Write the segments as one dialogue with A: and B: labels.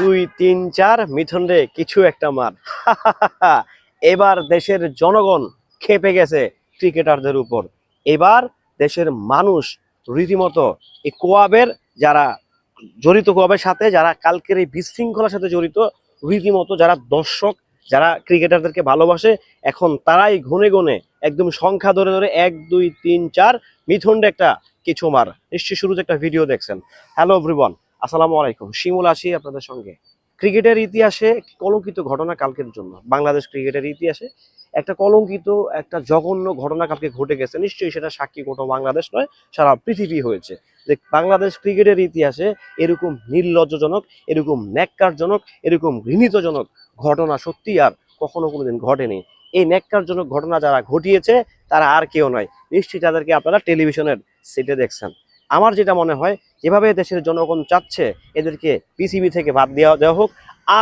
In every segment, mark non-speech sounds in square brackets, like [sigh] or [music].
A: দুই তিন চার
B: মিথুন রে, কিছু একটা মার। [laughs] এবার দেশের জনগণ খেপে গেছে ক্রিকেটারদের উপর। এবার দেশের মানুষ রীতিমতো এই কোয়াবের যারা জড়িত কোয়াবের সাথে, যারা কালকের এই বিশৃঙ্খলার সাথে জড়িত, রীতিমতো যারা দর্শক, যারা ক্রিকেটারদেরকে ভালোবাসে, এখন তারাই গুনে গুনে একদম সংখ্যা ধরে ধরে এক, দুই, তিন, চার মিথুন একটা কিছু মার। নিশ্চয়ই শুরুতে একটা ভিডিও দেখছেন। হ্যালো এভরিওয়ান আসসালামু আলাইকুম। শিমুল আছি আপনাদের সঙ্গে। ক্রিকেটের ইতিহাসে কলঙ্কিত ঘটনা কালকের জন্য। বাংলাদেশ ক্রিকেটের ইতিহাসে একটা কলঙ্কিত, একটা জঘন্য ঘটনা কালকে ঘটে গেছে। নিশ্চয়ই সেটা সাক্ষী কোনো বাংলাদেশ নয়, সারা পৃথিবী হয়েছে। যে বাংলাদেশ ক্রিকেটের ইতিহাসে এরকম নির্লজ্জজনক, এরকম ন্যাক্কারজনক, এরকম ঘৃণিতজনক ঘটনা সত্যি আর কখনো কোনোদিন ঘটেনি। এই ন্যাক্কারজনক ঘটনা যারা ঘটিয়েছে, তারা আর কেউ নয়। নিশ্চয়ই তাদেরকে আপনারা টেলিভিশনের সেটে দেখছেন। আমার যেটা মনে হয় যেভাবে দেশের জনগণ চাচ্ছে, এদেরকে পিসিবি থেকে বাদ দেওয়া দেওয়া হোক,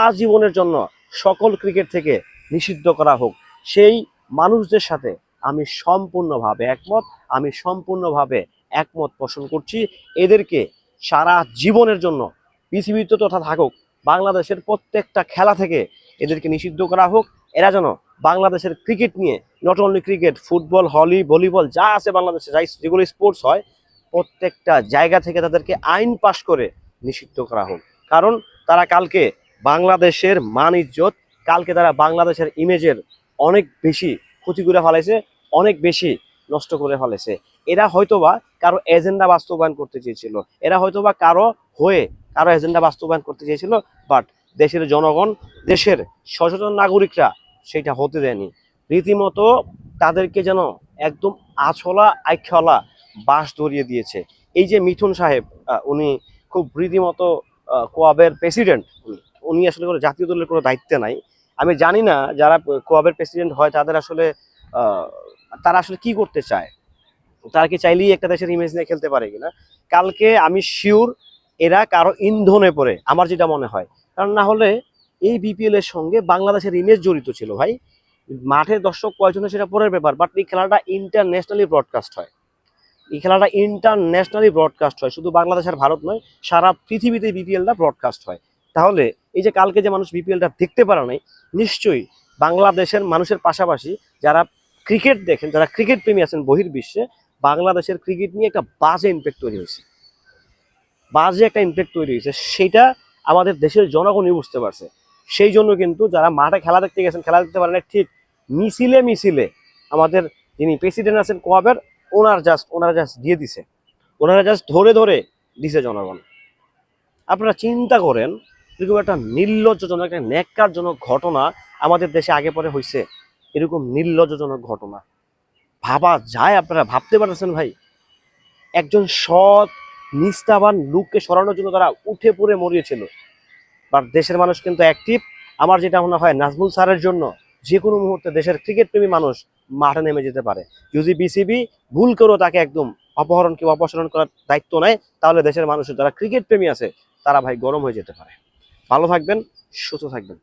B: আজীবনের জন্য সকল ক্রিকেট থেকে নিষিদ্ধ করা হোক। সেই মানুষদের সাথে আমি সম্পূর্ণভাবে একমত, আমি সম্পূর্ণভাবে একমত পোষণ করছি, এদেরকে সারা জীবনের জন্য, পৃথিবীতে তথা থাকুক, বাংলাদেশের প্রত্যেকটা খেলা থেকে এদেরকে নিষিদ্ধ করা হোক এরা যেন বাংলাদেশের ক্রিকেট নিয়ে নট অনলি ক্রিকেট ফুটবল হলি ভলিবল যা আছে বাংলাদেশে, যাই যেগুলো স্পোর্টস হয়, প্রত্যেকটা জায়গা থেকে তাদেরকে আইন পাশ করে নিষিদ্ধ করা হোক। কারণ তারা কালকে বাংলাদেশের মান ইজ্জত, কালকে তারা বাংলাদেশের ইমেজের অনেক বেশি ক্ষতি করে ফেলাইছে অনেক বেশি নষ্ট করে ফেলেছে। এরা হয়তোবা কারও এজেন্ডা বাস্তবায়ন করতে চেয়েছিল, এরা হয়তোবা কারও হয়ে কারও এজেন্ডা বাস্তবায়ন করতে চেয়েছিল বাট দেশের জনগণ, দেশের সচেতন নাগরিকরা সেটা হতে দেয়নি। রীতিমতো তাদেরকে যেন একদম আছলা আইখলা বাস ধরিয়ে দিয়েছে। এই যে মিথুন সাহেব উনি খুব রীতিমতো কোয়াবের প্রেসিডেন্ট, উনি আসলে কোনো জাতীয় দলের কোনো দায়িত্বে নাই। আমি জানি না যারা কোয়াবের প্রেসিডেন্ট হয়, তাদের আসলে তারা আসলে কি করতে চায়। তারা কি চাইলেই একটা দেশের ইমেজ নিয়ে খেলতে পারে কিনা। কালকে আমি শিওর এরা কারও ইন্ধনে পড়ে, আমার যেটা মনে হয়। কারণ না হলে এই বিপিএল এর সঙ্গে বাংলাদেশের ইমেজ জড়িত ছিল ভাই। মাঠে দর্শক কয়জনের সেটা পরের ব্যাপার বাট এই খেলাটা ইন্টারন্যাশনালি ব্রডকাস্ট হয়। এই খেলাটা ইন্টারন্যাশনালি ব্রডকাস্ট হয়, শুধু বাংলাদেশ আর ভারত নয়, সারা পৃথিবীতে বিপিএলটা ব্রডকাস্ট হয়। তাহলে এই যে কালকে যে মানুষ বিপিএলটা দেখতে পারে নাই, নিশ্চয়ই বাংলাদেশের মানুষের পাশাপাশি যারা ক্রিকেট দেখেন, যারা ক্রিকেট প্রেমী আছেন বহির্বিশ্বে, বাংলাদেশের ক্রিকেট নিয়ে একটা বাজে ইম্প্যাক্ট তৈরি হয়েছে। বাজে একটা ইম্প্যাক্ট তৈরি হয়েছে, সেটা আমাদের দেশের জনগণই বুঝতে পারছে। সেই জন্য কিন্তু যারা মাঠে খেলা দেখতে গেছেন, খেলা দেখতে পারেন ঠিক মিছিলে মিছিলে আমাদের যিনি প্রেসিডেন্ট আছেন, কোয়াবের, ওনার জাস্ট ওনারা জাস্ট দিয়ে দিছে। ওনারা জাস্ট ধরে ধরে দিছে জনগণ। আপনারা চিন্তা করেন এরকম একটা নির্লজ্জজনক, একটা ন্যাক্কারজনক ঘটনা আমাদের দেশে আগে পরে হয়েছে এরকম নির্লজ্জজনক ঘটনা। ভাবা যায়, আপনারা ভাবতে পারতেছেন ভাই। একজন সৎ, নিষ্ঠাবান লোককে সরানোর জন্য তারা উঠে পড়ে মরিয়েছিল। বাট দেশের মানুষ কিন্তু অ্যাক্টিভ আমার যেটা মনে হয়, নাজমুল স্যারের জন্য যে কোনো মুহূর্তে দেশের ক্রিকেট প্রেমী মানুষ মাঠে নেমে যেতে পারে। যদি বিসিবি ভুল করেও তাকে একদম অপহরণ কিংবা অপসারণ করার দায়িত্ব নেয়, তাহলে দেশের মানুষের যারা ক্রিকেট প্রেমী আছে, তারা ভাই গরম হয়ে যেতে পারে। ভালো থাকবেন, সুস্থ থাকবেন।